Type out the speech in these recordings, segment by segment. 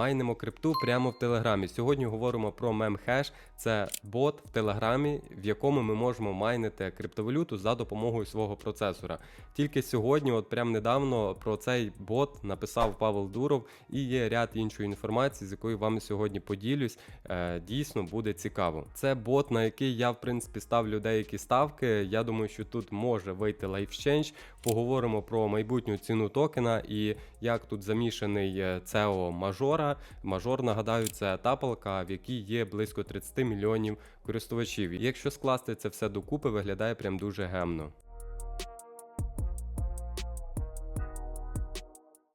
майнимо крипту прямо в Телеграмі. Сьогодні говоримо про мемхеш. Це бот в Телеграмі, в якому ми можемо майнити криптовалюту за допомогою свого процесора. Тільки сьогодні, от прям недавно, про цей бот написав Павел Дуров і є ряд іншої інформації, з якою вами сьогодні поділюсь. Е, дійсно буде цікаво. Це бот, на який я в принципі ставлю деякі ставки. Я думаю, що тут може вийти LifeChange. Поговоримо про майбутню ціну токена і як тут замішаний е, CEO мажора. Мажор, нагадаю, це тапалка, в якій є близько 30 мільйонів користувачів. Якщо скласти це все докупи, виглядає прям дуже гемно.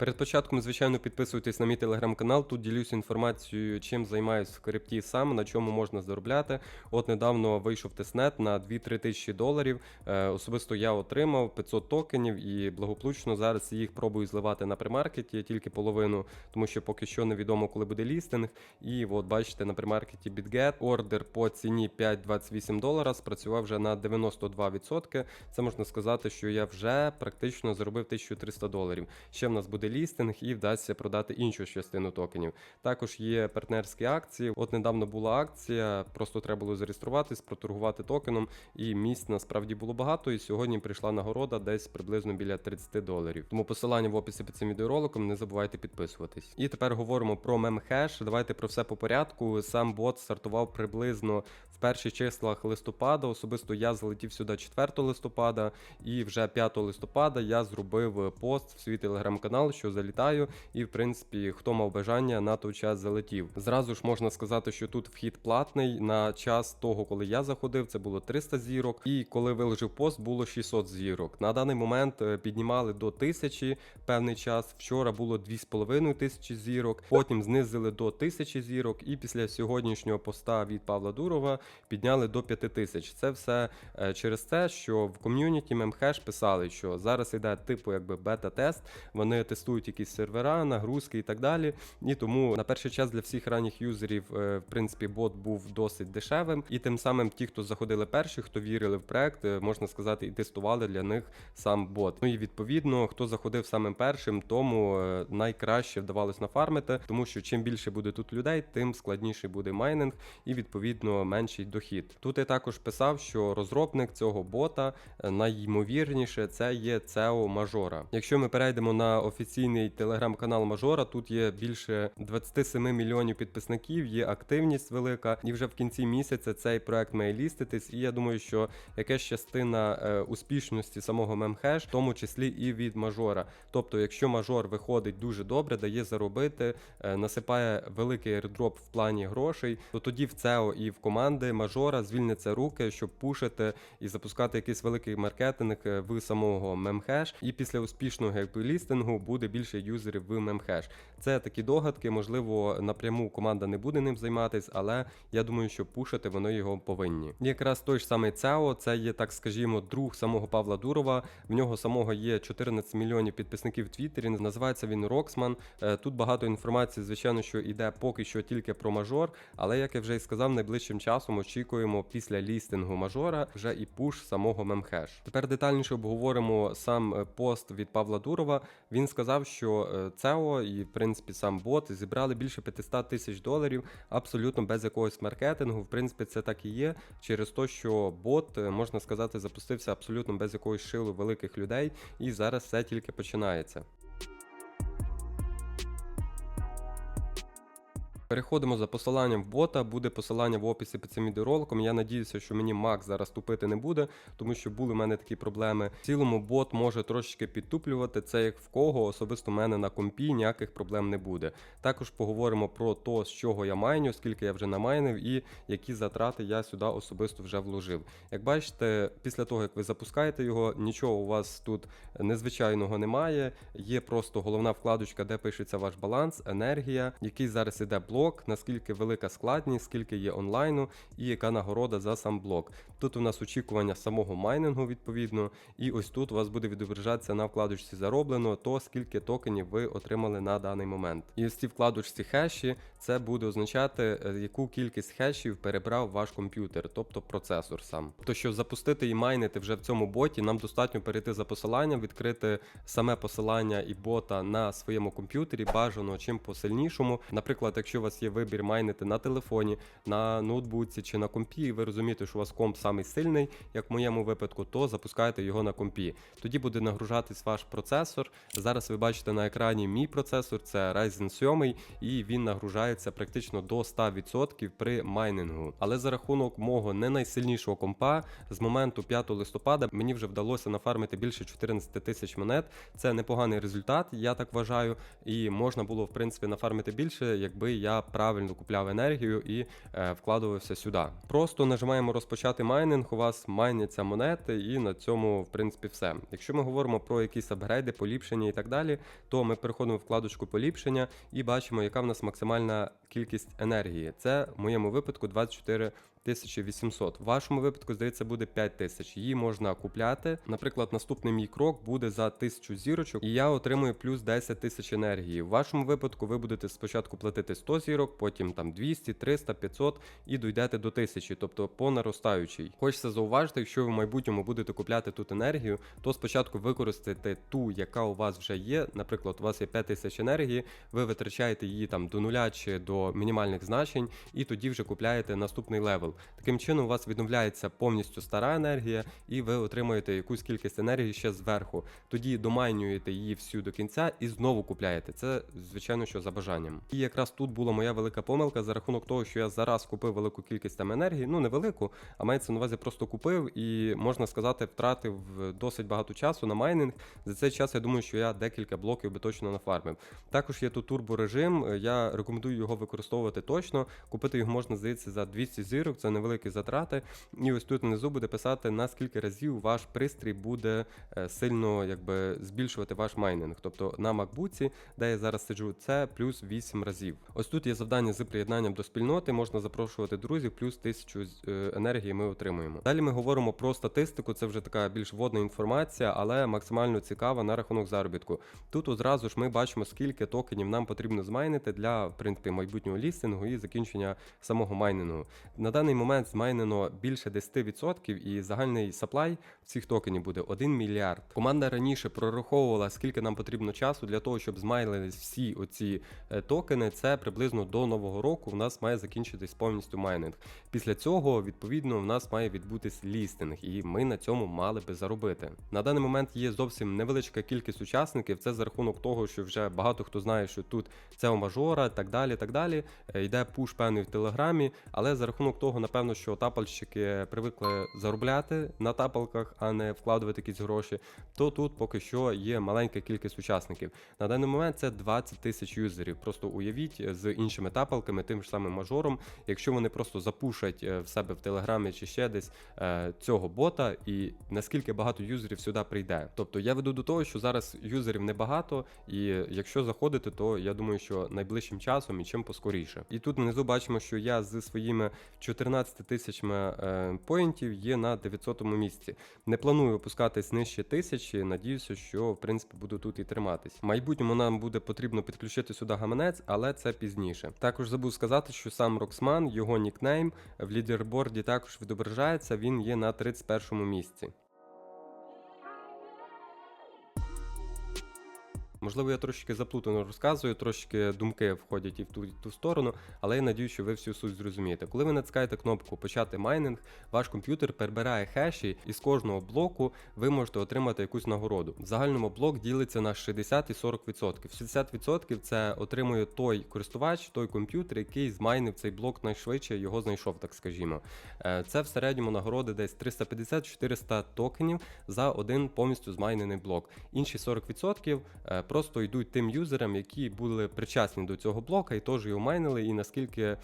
Перед початком, звичайно, підписуйтесь на мій телеграм-канал. Тут ділюсь інформацією, чим займаюсь в крипті сам, на чому можна заробляти. От недавно вийшов тестнет на 2-3 тисячі доларів. Е, особисто я отримав 500 токенів і благополучно зараз їх пробую зливати на примаркеті, тільки половину, тому що поки що невідомо, коли буде лістинг. І от бачите, на примаркеті BitGet ордер по ціні 5,28 долара спрацював вже на 92%. Це можна сказати, що я вже практично заробив 1300 доларів. Ще в нас буде лістинг і вдасться продати іншу частину токенів. Також є партнерські акції. От недавно була акція, просто треба було зареєструватись, проторгувати токеном, і місць насправді було багато. І сьогодні прийшла нагорода десь приблизно біля 30 доларів. Тому посилання в описі під цим відеороликом, не забувайте підписуватись. І тепер говоримо про мемхеш. Давайте про все по порядку. Сам бот стартував приблизно в перших числах листопада. Особисто я залетів сюди 4 листопада, і вже 5 листопада я зробив пост в свій телеграм-канал, що залітаю, і в принципі, хто мав бажання на той час залетів. Зразу ж можна сказати, що тут вхід платний. На час того, коли я заходив, це було 300 зірок, і коли виложив пост, було 600 зірок. На даний момент е, піднімали до 1000 певний час. Вчора було 2,5 тисячі зірок, потім знизили до 1000 зірок, і після сьогоднішнього поста від Павла Дурова підняли до 5000. Це все е, через те, що в ком'юніті Мемхеш писали, що зараз іде типу якби бета-тест. Вони тестують якісь сервера, нагрузки і так далі. І тому на перший час для всіх ранніх юзерів, е, в принципі, бот був досить дешевим. І тим самим ті, хто заходили перші, хто вірили в проект, е, можна сказати, і тестували для них сам бот. Ну і відповідно, хто заходив самим першим, тому е, найкраще вдавалось нафармити, тому що чим більше буде тут людей, тим складніший буде майнинг і відповідно менший дохід. Тут я також писав, що розробник цього бота е, найймовірніше це є CEO мажора. Якщо ми перейдемо на офіційний телеграм-канал мажора, тут є більше 27 мільйонів підписників, є активність велика, і вже в кінці місяця цей проект має ліститись. І я думаю, що якась частина е, успішності самого мемхеш, в тому числі і від мажора. Тобто, якщо мажор виходить дуже добре, дає заробити, е, насипає великий airdrop в плані грошей, то тоді в ЦЕО і в команди мажора звільняться руки, щоб пушити і запускати якийсь великий маркетинг е, в самого мемхеш. І після успішного якби, лістингу буде більше юзерів в мемхеш. Це такі догадки, можливо, напряму команда не буде ним займатись, але я думаю, що пушити вони його повинні. Якраз той ж самий ЦЕО, це є, так скажімо, друг самого Павла Дурова. В нього самого є 14 мільйонів підписників в Твіттері. Називається він Роксман. Е, Тут багато інформації, звичайно, що йде поки що тільки про мажор. Але як я вже і сказав, найближчим часом очікуємо після лістингу мажора вже і пуш самого мемхеш. Тепер детальніше обговоримо сам е, пост від Павла Дурова. Він сказав, що CEO ЦЕО і в принципі сам бот зібрали більше 500 тисяч доларів абсолютно без якогось маркетингу. В принципі, це так і є через те, що бот е, можна сказати запустився абсолютно без якоїсь шилу великих людей, і зараз все тільки починається. Переходимо за посиланням в бота, буде посилання в описі під цим відеороликом. Я надіюся, що мені Мак зараз тупити не буде, тому що були в мене такі проблеми. В цілому бот може трошечки підтуплювати. Це як в кого, особисто в мене на компі ніяких проблем не буде. Також поговоримо про то, з чого я майню, скільки я вже намайнив і які затрати я сюди особисто вже вложив. Як бачите, після того як ви запускаєте його, нічого у вас тут незвичайного немає. Є просто головна вкладочка, де пишеться ваш баланс, енергія, який зараз іде блок блок, наскільки велика складність, скільки є онлайну і яка нагорода за сам блок. Тут у нас очікування самого майнингу відповідно, і ось тут у вас буде відображатися на вкладочці зароблено, то скільки токенів ви отримали на даний момент. І ось ці вкладочці хеші це буде означати, е, яку кількість хешів перебрав ваш комп'ютер, тобто процесор сам. Тобто, щоб запустити і майнити вже в цьому боті, нам достатньо перейти за посиланням, відкрити саме посилання і бота на своєму комп'ютері, бажано чим посильнішому. Наприклад, якщо у вас є вибір майнити на телефоні, на ноутбуці чи на компі, і ви розумієте, що у вас комп самий сильний, як в моєму випадку, то запускайте його на компі. Тоді буде нагружатись ваш процесор. Зараз ви бачите на екрані мій процесор, це Ryzen 7, і він нагружається практично до 100% при майнингу. Але за рахунок мого не найсильнішого компа, з моменту 5 листопада мені вже вдалося нафармити більше 14 тисяч монет. Це непоганий результат, я так вважаю. І можна було в принципі нафармити більше, якби я правильно купляв енергію і е, вкладувався сюди. Просто нажимаємо розпочати майнинг. У вас майняться монети, і на цьому, в принципі, все. Якщо ми говоримо про якісь апгрейди, поліпшення і так далі, то ми переходимо в вкладочку поліпшення і бачимо, яка в нас максимальна кількість енергії. Це в моєму випадку 24 1800. В вашому випадку, здається, буде 5000. Її можна купляти. Наприклад, наступний мій крок буде за 1000 зірочок, і я отримую плюс 10 тисяч енергії. В вашому випадку ви будете спочатку платити 100 зірок, потім там 200, 300, 500 і дійдете до 1000, тобто по наростаючій. Хочеться зауважити, якщо ви в майбутньому будете купляти тут енергію, то спочатку використайте ту, яка у вас вже є. Наприклад, у вас є 5000 енергії, ви витрачаєте її там до нуля чи мінімальних значень, і тоді вже купляєте наступний левел. Таким чином, у вас відновляється повністю стара енергія, і ви отримуєте якусь кількість енергії ще зверху. Тоді домайнюєте її всю до кінця і знову купляєте. Це, звичайно, що за бажанням. І якраз тут була моя велика помилка за рахунок того, що я зараз купив велику кількість там енергії. Ну, не велику, а мається на увазі просто купив і, можна сказати, втратив досить багато часу на майнинг. За цей час я думаю, що я декілька блоків би точно нафармив. Також є тут турборежим, я рекомендую його використовувати точно. Купити його можна, здається, за 200 зірок це невеликі затрати. І ось тут внизу буде писати, на скільки разів ваш пристрій буде е, сильно якби збільшувати ваш майнинг. Тобто на MacBook, де я зараз сиджу, це плюс 8 разів. Ось тут є завдання з приєднанням до спільноти, можна запрошувати друзів, плюс 1000 е, енергії ми отримуємо. Далі ми говоримо про статистику, це вже така більш водна інформація, але максимально цікава на рахунок заробітку. Тут одразу ж ми бачимо, скільки токенів нам потрібно змайнити для в принципі майбутнього лістингу і закінчення самого майнингу. На даний момент змайнено більше 10% і загальний саплай цих токенів буде 1 мільярд. Команда раніше прораховувала, скільки нам потрібно часу для того, щоб змайнились всі оці е, токени. Це приблизно до нового року. В нас має закінчитись повністю майнинг. Після цього, відповідно, в нас має відбутись лістинг, і ми на цьому мали би заробити. На даний момент є зовсім невеличка кількість учасників. Це за рахунок того, що вже багато хто знає, що тут це у мажора, так далі. так далі. Е, Йде пуш певний в телеграмі, але за рахунок того, напевно, що тапальщики привикли заробляти на тапалках, а не вкладувати якісь гроші, то тут поки що є маленька кількість учасників. На даний момент це 20 тисяч юзерів. Просто уявіть з іншими тапалками, тим ж самим мажором, якщо вони просто запушать е, в себе в телеграмі чи ще десь е, цього бота, і наскільки багато юзерів сюди прийде. Тобто я веду до того, що зараз юзерів небагато, і якщо заходити, то я думаю, що найближчим часом і чим поскоріше. І тут внизу бачимо, що я зі своїми 14 тисячами е, поінтів є на 900 місці. Не планую опускатись нижче тисячі. Надіюся, що в принципі буду тут і триматись. В майбутньому нам буде потрібно підключити сюди гаманець, але це пізніше. Також забув сказати, що сам Роксман, його нікнейм в лідерборді також відображається. Він є на 31 місці. Можливо, я трошки заплутано розказую, трошки думки входять і в ту, і ту сторону, але я надію, що ви всю суть зрозумієте. Коли ви натискаєте кнопку Почати майнинг, ваш комп'ютер перебирає хеші, і з кожного блоку ви можете отримати якусь нагороду. В загальному блок ділиться на 60 і 40%. 60% це отримує той користувач, той комп'ютер, який змайнив цей блок найшвидше, його знайшов, так скажімо. Е, Це в середньому нагороди десь 350-400 токенів за один повністю змайнений блок. Інші 40% е, просто йдуть тим юзерам, які були причасні до цього блока і теж його майнили, і наскільки е,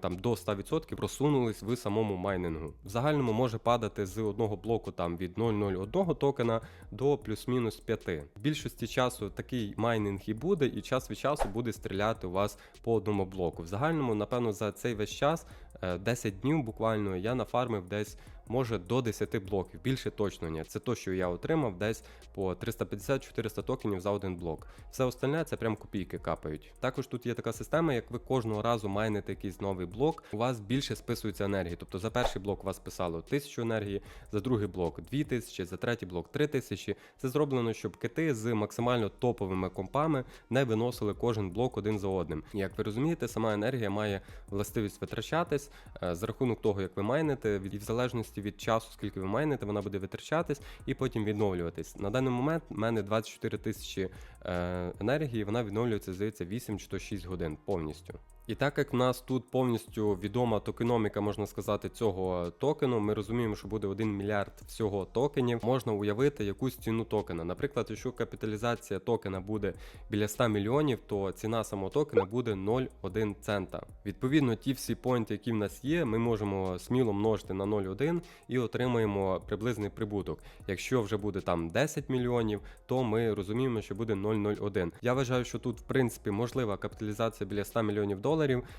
там до 100% просунулись в самому майнингу. В загальному може падати з одного блоку там від 0,01 токена до плюс-мінус 5. В більшості часу такий майнинг і буде, і час від часу буде стріляти у вас по одному блоку. В загальному, напевно, за цей весь час е, 10 днів буквально я нафармив десь. Може до 10 блоків, більше точно ні. Це то, що я отримав десь по 350-400 токенів за один блок. Все остальне це прям копійки капають. Також тут є така система, як ви кожного разу майните якийсь новий блок, у вас більше списується енергії. Тобто за перший блок у вас писало 1000 енергії, за другий блок 2000, за третій блок 3000. Це зроблено, щоб кити з максимально топовими компами не виносили кожен блок один за одним. Як ви розумієте, сама енергія має властивість витрачатись е, за рахунок того, як ви майните, і в залежності від часу, скільки ви майните, вона буде витрачатись і потім відновлюватись. На даний момент в мене 24 тисячі е, енергії, вона відновлюється, здається, 8 чи то 6 годин повністю. І так як в нас тут повністю відома токеноміка, можна сказати, цього токену, ми розуміємо, що буде 1 мільярд всього токенів. Можна уявити якусь ціну токена. Наприклад, якщо капіталізація токена буде біля 100 мільйонів, то ціна самого токена буде 0,1 цента. Відповідно, ті всі поінти, які в нас є, ми можемо сміло множити на 0,1 і отримаємо приблизний прибуток. Якщо вже буде там 10 мільйонів, то ми розуміємо, що буде 0,01. Я вважаю, що тут в принципі можлива капіталізація біля 100 мільйонів доларів,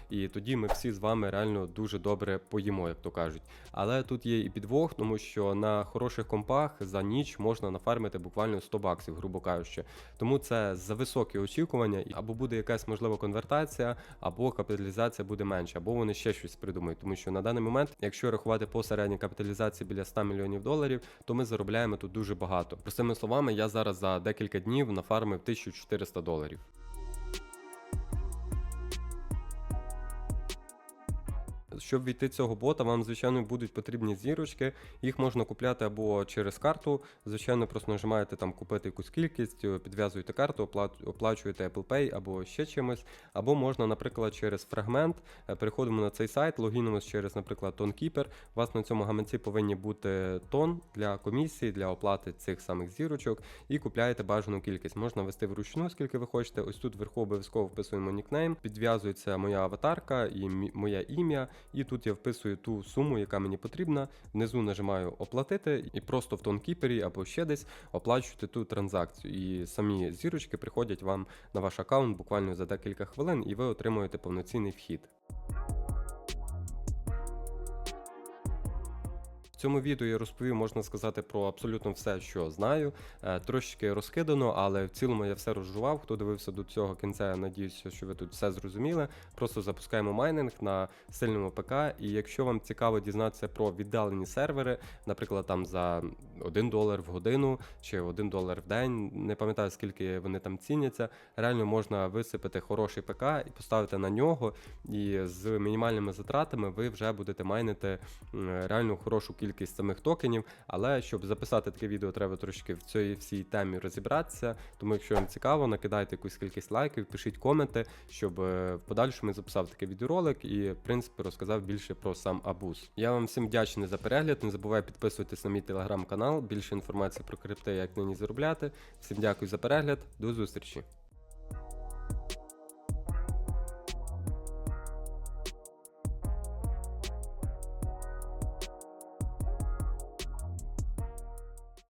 і тоді ми всі з вами реально дуже добре поїмо, як то кажуть. Але тут є і підвох, тому що на хороших компах за ніч можна нафармити буквально 100 баксів, грубо кажучи. Тому це за високі очікування, або буде якась можлива конвертація, або капіталізація буде менша, або вони ще щось придумають. Тому що на даний момент, якщо рахувати по середній капіталізації біля 100 мільйонів доларів, то ми заробляємо тут дуже багато. Простими словами, я зараз за декілька днів нафармив 1400 доларів. Щоб війти цього бота, вам, звичайно, будуть потрібні зірочки. Їх можна купляти або через карту. Звичайно, просто нажимаєте там купити якусь кількість, е, підв'язуєте карту, оплачуєте Apple Pay або ще чимось. Або можна, наприклад, через фрагмент. Е, Переходимо на цей сайт, логінимось через, наприклад, TonKeeper. У вас на цьому гаманці повинні бути тон для комісії, для оплати цих самих зірочок, і купляєте бажану кількість. Можна ввести вручну, скільки ви хочете. Ось тут вверху обов'язково вписуємо нікнейм, підв'язується моя аватарка і моє ім'я. І тут я вписую ту суму, яка мені потрібна. Внизу нажимаю оплатити і просто в тонкіпері або ще десь оплачуєте ту транзакцію. І самі зірочки приходять вам на ваш аккаунт буквально за декілька хвилин, і ви отримуєте повноцінний вхід. Цьому відео я розповів, можна сказати, про абсолютно все, що знаю. Е, Трошечки розкидано, але в цілому я все розжував. Хто дивився до цього кінця, я надіюся, що ви тут все зрозуміли. Просто запускаємо майнинг на сильному ПК. І якщо вам цікаво дізнатися про віддалені сервери, наприклад, там за 1 долар в годину чи 1 долар в день, не пам'ятаю скільки вони там ціняться. Реально можна висипати хороший ПК і поставити на нього. І з мінімальними затратами ви вже будете майнити реально хорошу кількість самих токенів. Але щоб записати таке відео, треба трошки в цій всій темі розібратися. Тому, якщо вам цікаво, накидайте якусь кількість лайків, пишіть коменти, щоб е, в подальшому я записав такий відеоролик і, в принципі, розказав більше про сам абуз. Я вам всім вдячний за перегляд. Не забувай підписуватись на мій телеграм-канал. Більше інформації про крипти, як нині заробляти. Всім дякую за перегляд. До зустрічі!